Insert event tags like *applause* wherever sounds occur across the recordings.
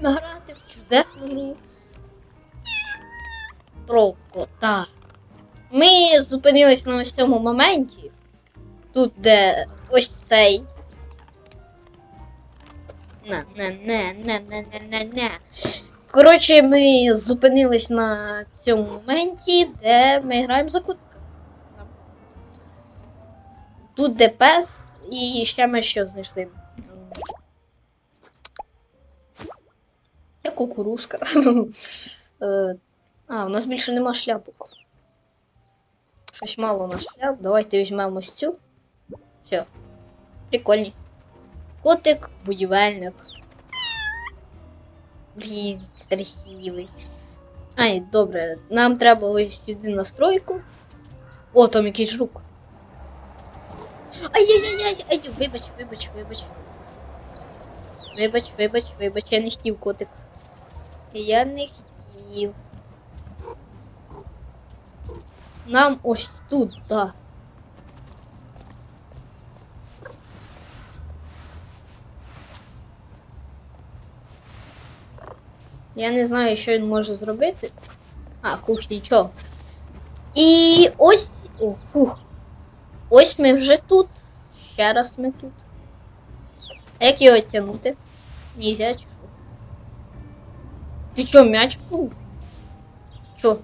Продовжуємо грати в чудесну гру про кота. Ми зупинились на ось цьому моменті. Тут, де ось цей. На, на, на, на, на, на, на, на. Коротше, ми зупинились на цьому моменті, де ми граємо за котика. Тут де пес, і ще ми що знайшли. Я кукурузка. *laughs* Е, А, у нас більше нема шляпок. Щось мало у нас шляп. Давайте візьмемо ось цю. Все. Прикольний. Котик, будівельник. Блін, красивий. Ай, добре. Нам треба ось сюди настройку. О, там якийсь жук. Ай-яй-яй-яй, ай, вибач, вибач, вибач. Вибач, вибач, вибач, я не хотів котик. Я не хотів. Нам ось тут, да. Я не знаю, що він може зробити. А, хух, нічого. І ось. О, фух. Ось ми вже тут. Ще раз ми тут. А як його тягнути? Нельзя Ти чо, м'яч? Ти чо?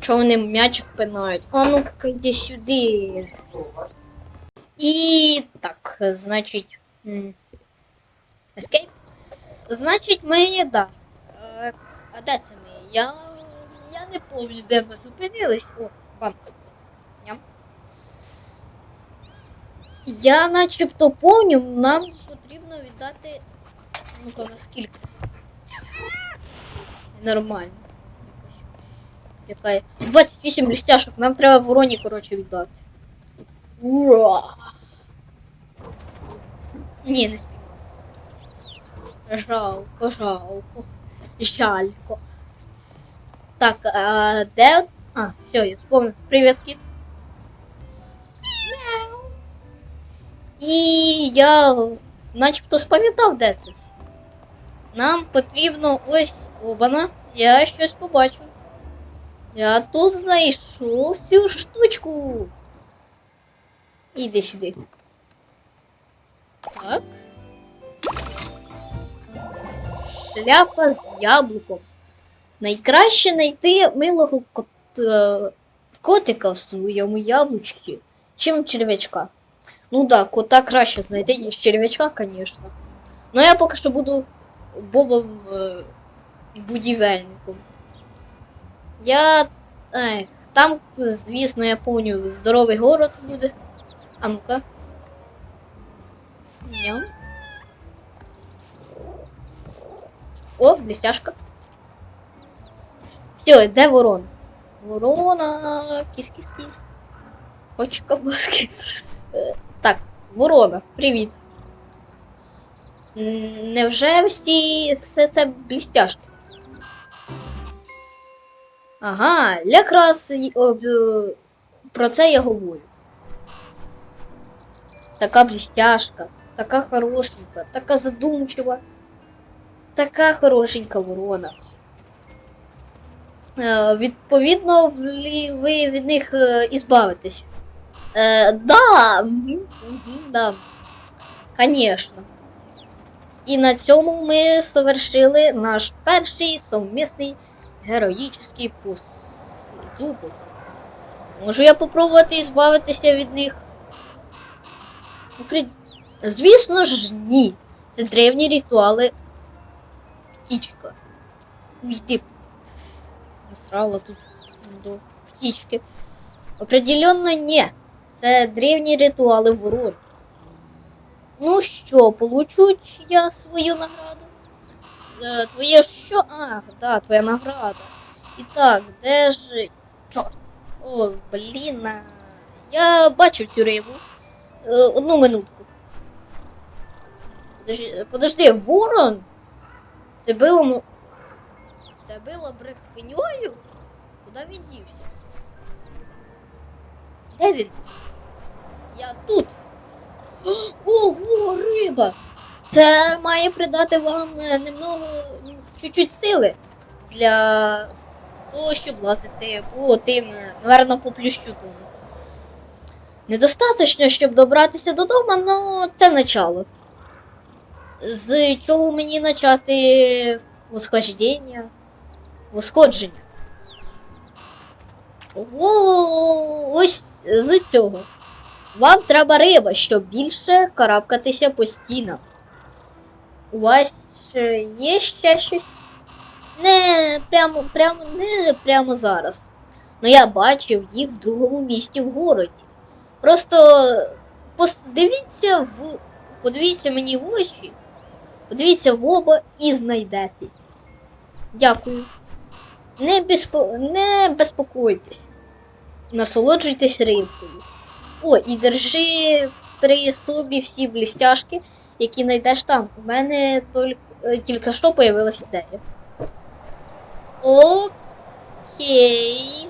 Чо вони м'ячик пинають? А ну-ка йди сюди. І так, значить. Escape. Значить, ми, да. А де ми? Я. Я не пам'ятаю, де ми зупинились. О, банк. Я начебто помню, нам потрібно віддати. Ну-ка, за скільки? Нормально. Яка 28 блістяшок, нам треба вороні, коротше, віддати. Ура! Ні, не спіймав. Жалко, жалко. Жалько. Так, а де. А, все, я вспомнив. Привіт, кіт. І я начебто спам'ятав де це. Нам потрібно ось обана. Я щось побачив. Я тут знайшов цю штучку. Іди сюди. Так. Шляпа з яблуком. Найкраще знайти милого кот... е, котика в своєму яблучці, чим черв'ячка. Ну да, кота краще знайти, ніж черв'ячка, звісно. Ну я поки що буду Бобом е, будівельником. Я. Ех, там, звісно, я пам'ятаю, здоровий город буде. А ну-ка. Ням. О, блестяшка. Все, де ворон? Ворона. Кіс-кіс-кіс. Хоч колбаски. Е, Так, ворона, привіт. Невже всі все це блістяшки? Ага, якраз е, про це я говорю. Така блістяшка, така хорошенька, така задумчива, така хорошенька ворона. Е, відповідно, ви від них ізбавитесь. Е, да, да. Конечно. І на цьому ми совершили наш перший совмісний героїчний поступок. Можу я попробувати збавитися від них? Звісно ж, ні. Це древні ритуали. Птічка. Уйди. Насрала тут до птічки. Определенно ні. Це древні ритуали ворон. Ну що, получу я свою награду? Е, твоє що? А, да, твоя награда. І так, де ж. Чорт. О, блін. Я бачив цю рибу. Е, одну минутку. Подожди, подожди, ворон? Це було. Це було брехньою? Куди він дівся? Де він? Я тут. Ого, риба! Це має придати вам е, немного чуть-чуть сили для того, щоб лазити по тим, е, наверно, по плющу тому. Недостаточно, щоб добратися додому, але це начало. З чого мені почати восхождення? Восходження. Ось з цього. Вам треба риба, щоб більше карабкатися по стінам. У вас є ще щось? Не прямо, прямо, не прямо зараз. Ну я бачив їх в другому місті в городі. Просто пос- дивіться в. Подивіться мені в очі, подивіться в оба і знайдете. Дякую. Не, безпо... не безпокойтесь. Насолоджуйтесь рибкою. О, і держи при собі всі блістяшки, які знайдеш там. У мене е, тільки що появилась ідея. Окей.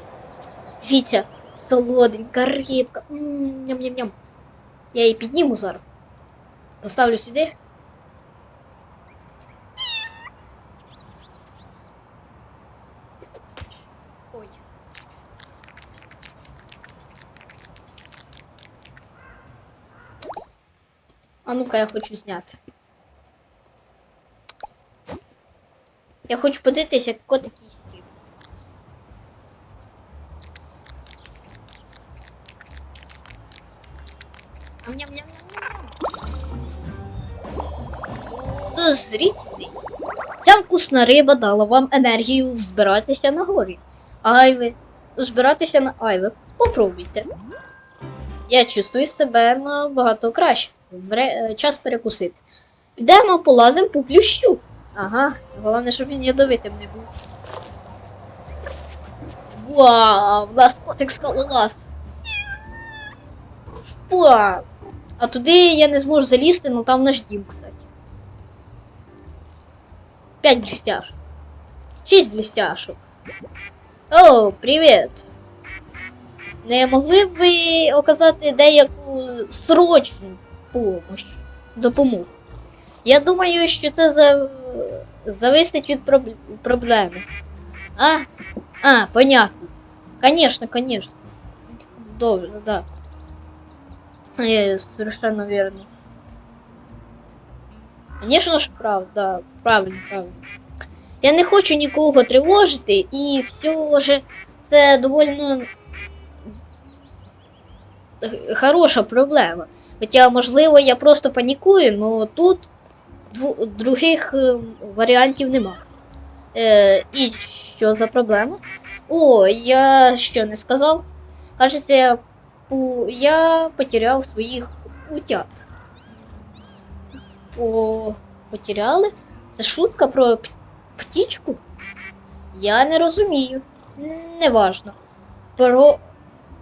Дивіться, солоденька рибка. Ням-ням-ням. Я її підніму зараз. Поставлю сюди. Ой. А я хочу зняти. Я хочу подивитися, як котик їсть рибу. Ням-ням-ням-ням-ням. Ця вкусна риба дала вам енергію збиратися на горі. Айви. Збиратися на айви. Попробуйте. Я чувствую себе набагато краще. Вре... е, Час перекусити. Підемо полазимо по плющу. Ага, головне, щоб він ядовитим не був. Вау, у нас котик скалолаз. Шпа. А туди я не зможу залізти, але там наш дім, кстати. П'ять блістяшок. Шість блістяшок. О, привіт! Не могли б ви оказати деяку срочну помощь, допомогу? Я думаю, що це за... зависить від проб... проблеми. А? А, понятно. Конечно, конечно. Добре, да. Е, совершенно верно. Конечно ж, правда, да, правильно, правильно. Я не хочу нікого тривожити, і все ж це доволі х- хороша проблема. Хоча, можливо, я просто панікую, але тут других е, варіантів нема. Е, і що за проблема? О, я що не сказав? Кажеться, я, потеряв своїх утят. По... Потеряли? Це шутка про птічку? Я не розумію. Неважно. Про...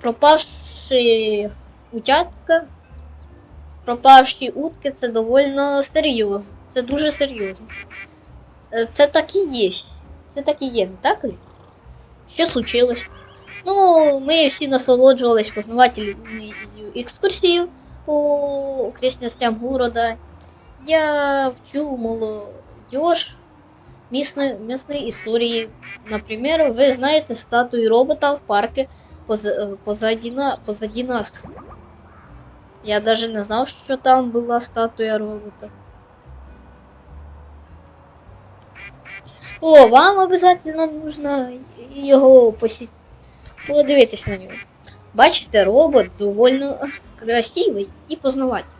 Пропавши утятка. Пропавші утки це довольно серйозно. Це дуже серйозно. Е, Це так і є. Це так і є, не так ли? Що случилось? Ну, ми всі насолоджувались познавательною екскурсією по окрестностям города. Я вчу молодежь местной, местной истории. Например, вы знаете статую робота в парке поз, э, позади, на, позади нас. Я даже не знал, что там была статуя робота. О, вам обязательно нужно його посі... подивитись на нього. Бачите, робот довольно красивий і познавательний.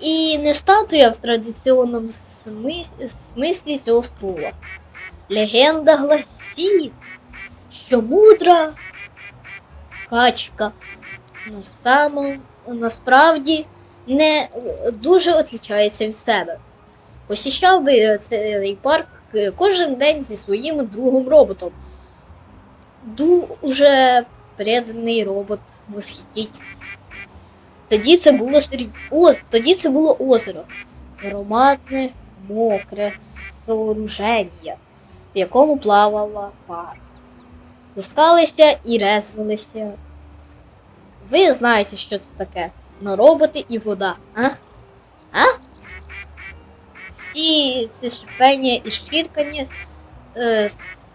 І не статуя в традиційному смис- смислі цього слова. Легенда гласить, що мудра качка на самому, насправді не дуже отличається від себе. Посіщав би цей парк кожен день зі своїм другом роботом. Дуже преданий робот восхитіть. Тоді це було срі... О, тоді це було озеро. Ароматне, мокре сооруження, в якому плавала пара. Плескалися і резвилися. Ви знаєте, що це таке. на роботи і вода. А? А? Всі ці шипення і шкіркання е,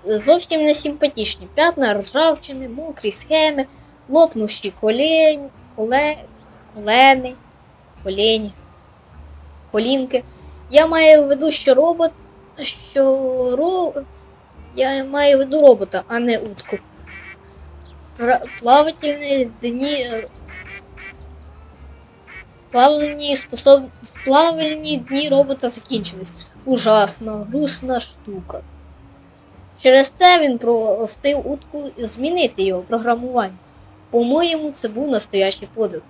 зовсім не симпатичні. П'ятна ржавчини, мокрі схеми, лопнущі колень, коле, колени, колені, колінки. Я маю в виду, що робот, що ро... я маю в виду робота, а не утку. Пра- Плавательні дні. Плавальні способ... плавальні дні робота закінчились. Ужасна, грустна штука. Через це він просив утку змінити його програмування. По-моєму, це був настоящий подвиг.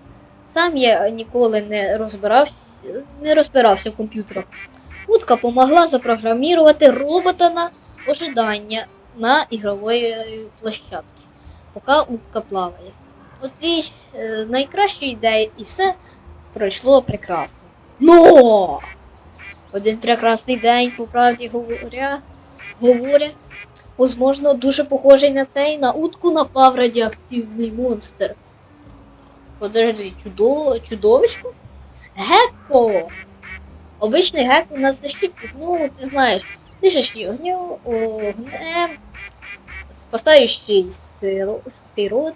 Сам я ніколи не розбирався, не розбирався в комп'ютерах. Утка помогла запрограмувати робота на ожидання на ігрової площадці, поки утка плаває. От і е, найкраща ідея, і все пройшло прекрасно. Но! Один прекрасний день, по правді говоря, говоря, возможно, дуже похожий на цей, на утку напав радіоактивний монстр. Подожди, чудо, чудовисько? Гекко! Обичний гек у нас защитник, ну, ти знаєш, дишащий огню, огнем, спасаючий сирот,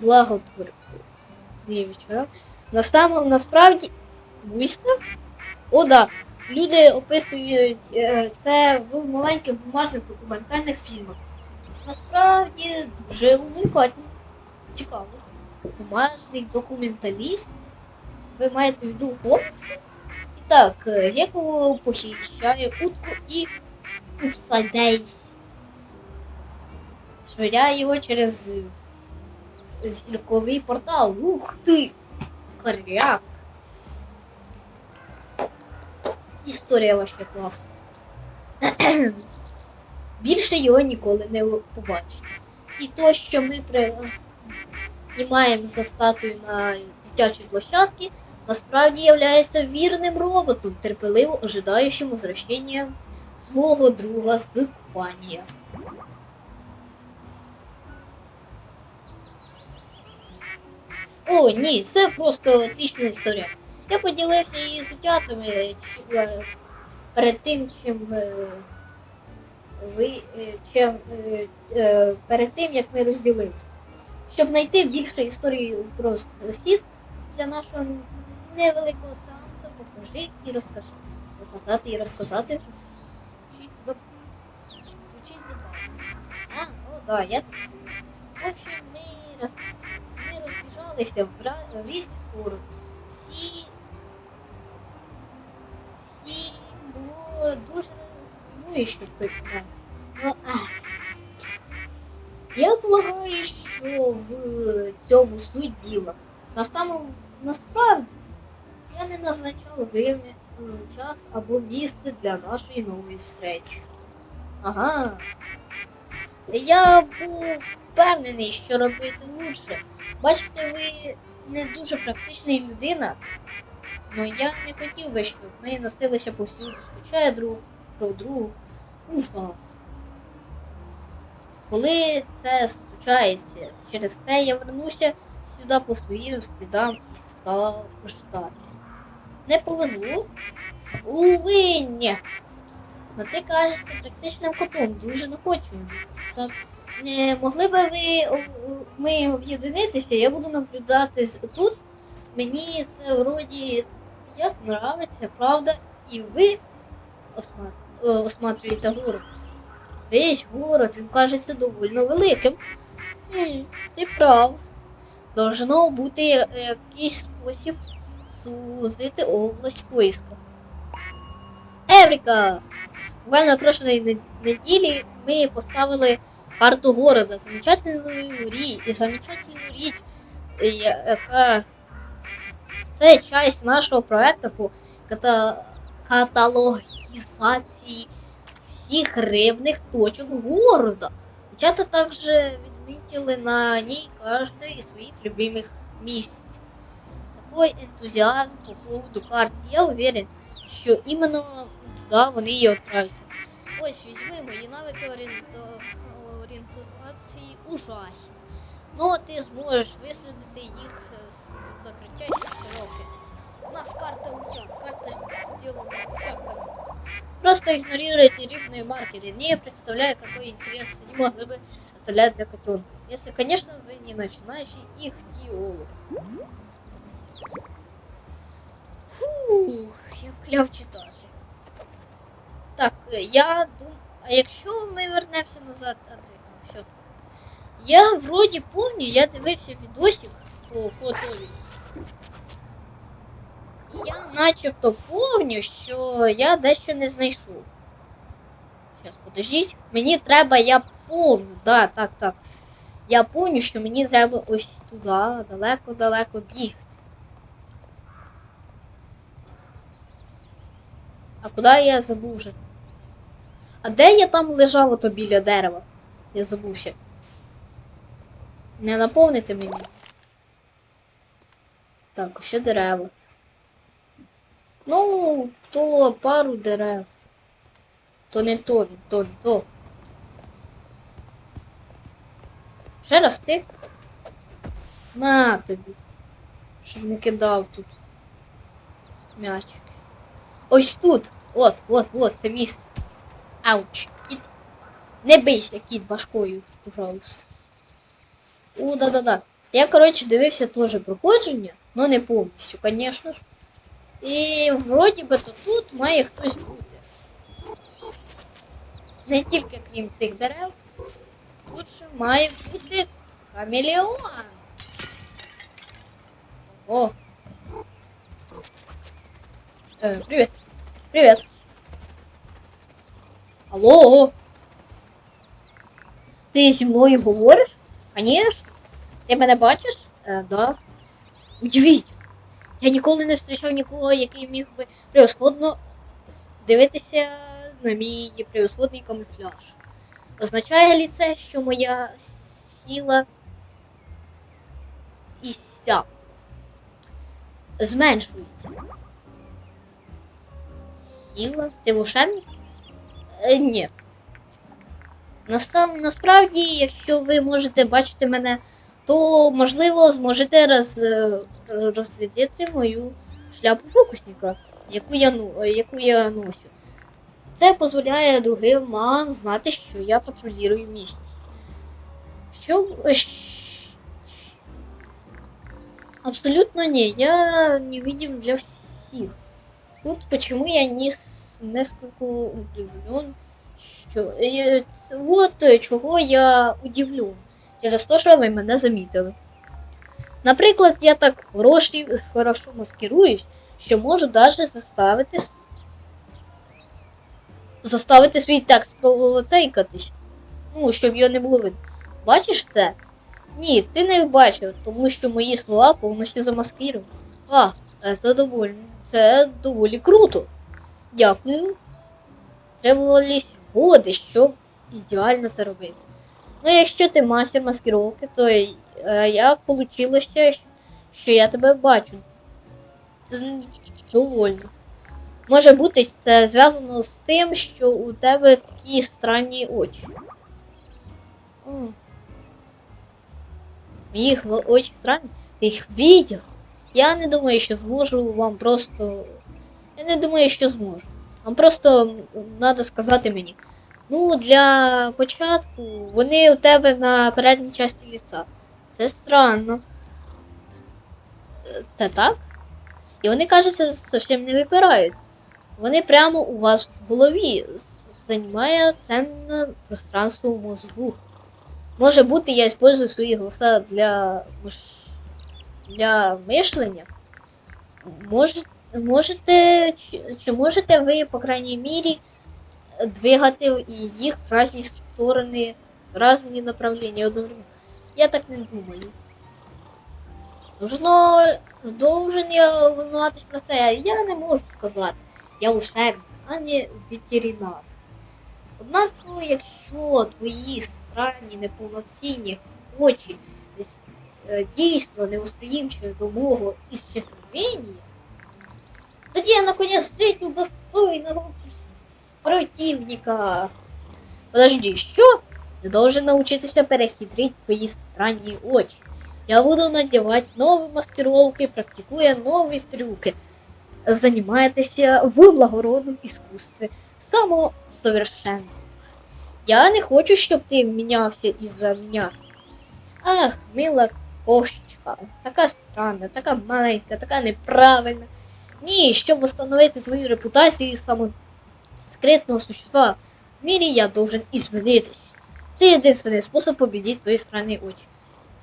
благотворний вечора. Настам, насправді, вийшло? О, да. Люди описують е, це в маленьких бумажних документальних фільмах. Насправді дуже увлекательно. Цікаво. Бумажний документаліст. Ви маєте в виду хлопця? І так, е, похищає утку і усадейсь. Швиряє його через е, зірковий портал. Ух ти! Коряк! Історія ваша класна. *clears throat* Більше його ніколи не побачите. І то, що ми приймаємо за статую на дитячій площадці, насправді є вірним роботом, терпеливо ожидаючим возвращення свого друга з купання. О, ні, це просто отлічна історія. Я поділився її з утятами е, перед тим, чим е, ви е, чим, перед тим, як ми розділилися. Щоб знайти більше історії про світ для нашого невеликого сеансу, покажи і розкажи. Показати і розказати да, я. В общем, ми, роз... ми розбіжалися в, ра- в різні сторони. Всі всі було дуже руйнуюче в той момент. Ну. Я полагаю, що в цьому суть діла. На самому насправді я не назначав время, е, час або місце для нашої нової зустрічі. Ага. Я був впевнений, що робити лучше. Бачите, ви не дуже практична людина, Ну я не хотів би, щоб ми носилися повсюду, скучає друг про другу. Ужас. Коли це случається, через це я вернуся сюди по своїм слідам і став ждати. Не повезло? Уви, ні. Ну ти кажешся практичним котом, дуже находчивим. Так, могли би ви ми об'єднатися, я буду наблюдати тут. Мені це вроді як нравиться, правда, і ви осма... е, осматрюєте город. Весь город, він кажеться доволі великим. Хм, ти прав. Должно бути якийсь спосіб сузити область поиска. Еврика! Буквально прошлої неділі ми поставили карту города, замечательну річ, замечательну річ, е, яка це часть нашого проекту по ката... каталогізації всіх рибних точок города. Дівчата також відмітили на ній кожне із своїх любимих місць. Такой ентузіазм по поводу карт. Я уверен, що іменно туди вони і відправляться. Ось візьми мої навики орієнто... орієнтації ужасні. Ну, ти зможеш вислідити їх е, з закриття роки. У нас карта утят, карта сделана утятками. Просто игнорируйте рыбные маркеры, не представляя, какой интерес они могли бы оставлять для котенка. Если, конечно, вы не начинающий ихтиолог. Фух, я кляв читати. Так, е, я думаю, а якщо ми вернемося назад, а ти, все. Я вроді помню, я дивився відосик по котові. І я начебто помню, що я дещо не знайшов. Зараз, подождіть. Мені треба, я помню, да, так, так. Я помню, що мені треба ось туди, далеко-далеко бігти. А куди я забув вже? А де я там лежав ото біля дерева? Я забувся. Не наповните мені. Так, ще дерева. Ну, то пару дерев. То не то, не то, не то. Ще раз ти. На тобі. Щоб не кидав тут. М'ячик. Ось тут. От, от, от, це місце. Ауч. Кіт. Не бийся, кіт, башкою, пожалуйста. О, да-да-да. Я, коротше, дивився теж проходження, але не повністю, звісно ж. І вроді би то тут має хтось бути. Не тільки крім цих дерев, тут ще має бути хамелеон. О. Е, привіт. Привіт. Алло. Ти зі мною говориш? Конечно. Ти мене бачиш? Е, да. Удивіть. Я ніколи не зустрічав нікого, який міг би превосходно дивитися на мій превосходний камуфляж. Означає ли це, що моя сила і ся зменшується? Сила? Ти волшебник? Е, ні. Наста- Насправді, якщо ви можете бачити мене то можливо зможете роз, е, розглядіти мою шляпу фокусника, яку я, ну- яку я ношу. Це дозволяє другим магам знати, що я патрулюю місяць. Що. е, Абсолютно ні, я не видим для всіх. Тут почему я не несколько удивлен, що. Вот е, чого я удивлен через те, що ви мене замітили. Наприклад, я так хороші, хорошо маскируюсь, що можу навіть заставити заставити свій текст процейкатись. Ну, щоб його не було видно. Бачиш це? Ні, ти не бачив, тому що мої слова повністю замаскировані. А, це доволі, це доволі круто. Дякую. Требувались води, щоб ідеально це робити. Ну, якщо ти мастер маскировки, то е, я получилося, що я тебе бачу. Це довольно. Може бути, це зв'язано з тим, що у тебе такі странні очі. Мої очі странні. Ти їх видів. Я не думаю, що зможу вам просто. Я не думаю, що зможу. Вам просто треба сказати мені. Ну, для початку вони у тебе на передній часті ліса. Це странно. Е, Це так? І вони, кажеться, зовсім не випирають. Вони прямо у вас в голові займає ценне пространство в мозгу. Може бути, я использую свої голоса для, для мишлення. Може, можете, чи, можете ви, по крайній мірі, двигати їх в різні сторони, в різні направлення одновременно. Я так не думаю. Должно, должен я волнуватись про це, я не можу сказати. Я волшебник, а не ветеринар. Однак, якщо твої странні неповноцінні очі е, дійсно невосприємчиві до мого ісчезновення, тоді я наконец встретил достойного противника. Подожди, що? Ты должен научиться перехитрить твои странные очи. Я буду надевать новые маскировки, практикуя новые трюки. Занимайтесь в благородном искусстве самосовершенства. Я не хочу, щоб ти мінявся із-за мене. Ах, мила кошечка, така странна, така маленька, така неправильна. Ні, щоб встановити свою репутацію саме скритного существа в мірі, я должен изменитись. Це єдиний спосіб победити твої странні очі.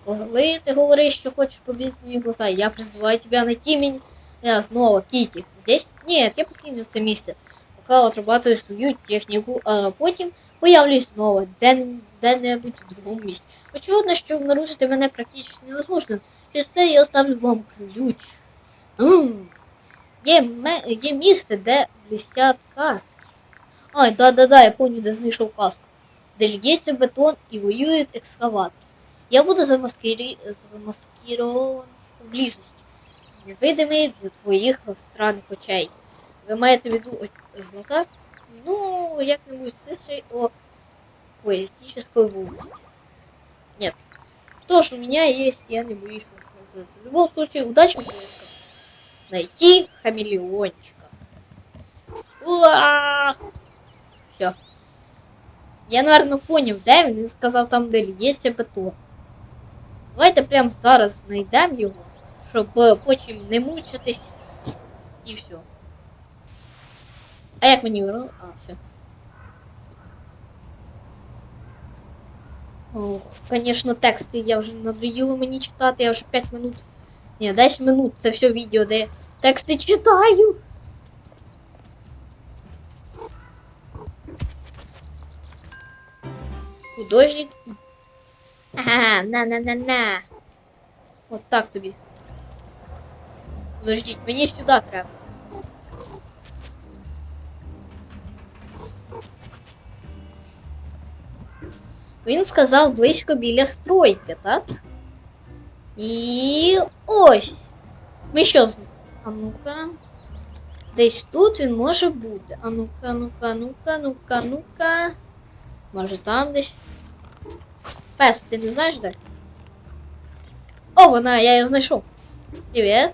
Коли ти говориш, що хочеш победить мої глаза, я призываю тебя найти меня снова, Кити. Здесь? Нет, я покину це місце, поки отрабатую свою техніку, а потім появлюсь знову, де- де-небудь у другому місці. Очевидно, що обнаружити мене практично невозможно. Через це я оставлю вам ключ. Є, ме- є місце, де блістять каски. Ай, да-да-да, я помню, де знайшов каску. Де льється бетон і воює екскаватор. Я буду замаскирі... замаскірований поблизості. Невидимий для твоїх странних очей. Ви маєте в виду о- глаза? Ну, як-нибудь слышай о поэтической волости. Нет. Что ж, у меня есть, я не боюсь воспользоваться. В любом случае, удачных поисков. Найти хамелеончика. Все. Я, наверное, поняв, де він. Він сказав там, де лється бетон. Давайте прямо зараз знайдемо його, щоб потім не мучитись. І все. А як мені вернути? А, все. Ох, конечно, тексти я вже надоїло мені читати, я вже 5 минут. Ні, 10 минут це все відео, де я тексти читаю. Художник. Ага, на-на-на-на. От так тобі. Подождіть, мені сюди треба. Він сказав близько біля стройки, так? І ось. Ми що з. А ну-ка. Десь тут він може бути. А ну-ка, ну-ка, ну-ка, ну-ка, ну-ка. Може там десь. Пес, ти не знаєш де? О, вона, я її знайшов. Привіт.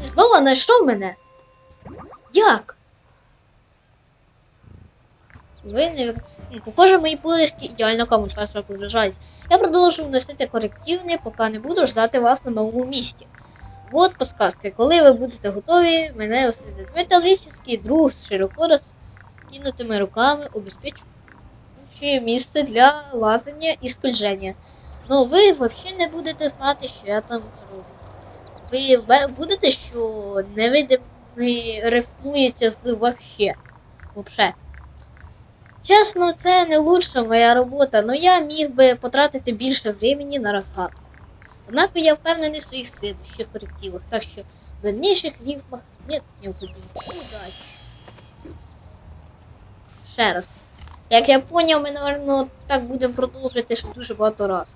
Ти знову знайшов мене? Як? Ви не. Похоже, мої поиски ідеально камуфляж вражають. Я продовжу вносити корективні, поки не буду ждати вас на новому місці. Вот подсказка. Коли ви будете готові, мене освітить металічний друг з широко розкинутими руками обезпечує місце для лазання і скольження. Ну ви взагалі не будете знати, що я там роблю. Ви будете, що невидимий рифмується з вообще. Вообще. Чесно, це не лучша моя робота, але я міг би потратити більше времени на розгадку. Однак я впевнений в своїх слідущих корективах, так що в дальнейших рифмах нет необходимости. Удачі. Ще раз. Як я поняв, ми, напевно, так будемо продовжувати ще дуже багато раз.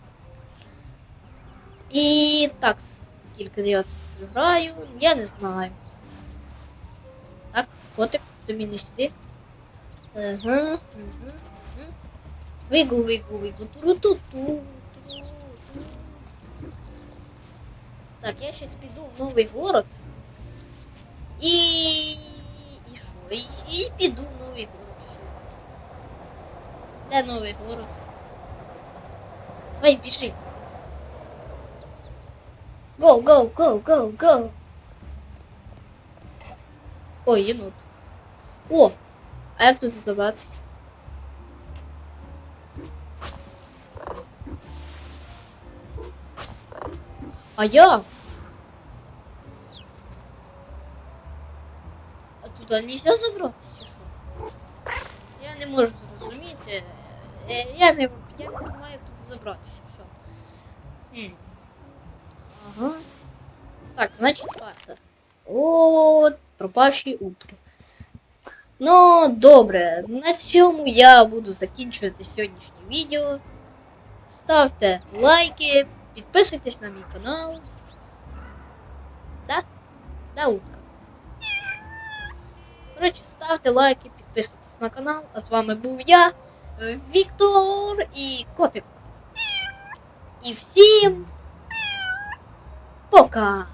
І так, скільки я тут граю, я не знаю. Так, котик, тобі не сюди. Вигу, вигу, вигу, туру-ту-ту. Так, я сейчас піду в новий город. І. І що? І, і піду в новий город. Все. Де новий город? Давай, go, go. Ой, єнот. О! А як тут забратися? А я? А туди нельзя забратися, чи? Я не можу зрозуміти. Е, Я не, я не як туди забратися. Все. Хм. Ага. Так, значить карта. От, пропавші утки. Ну, добре, на цьому я буду закінчувати сьогоднішнє відео. Ставте лайки, підписуйтесь на мій канал. Та наука. Коротше, ставте лайки, підписуйтесь на канал. А з вами був я, Віктор і котик. І всім пока!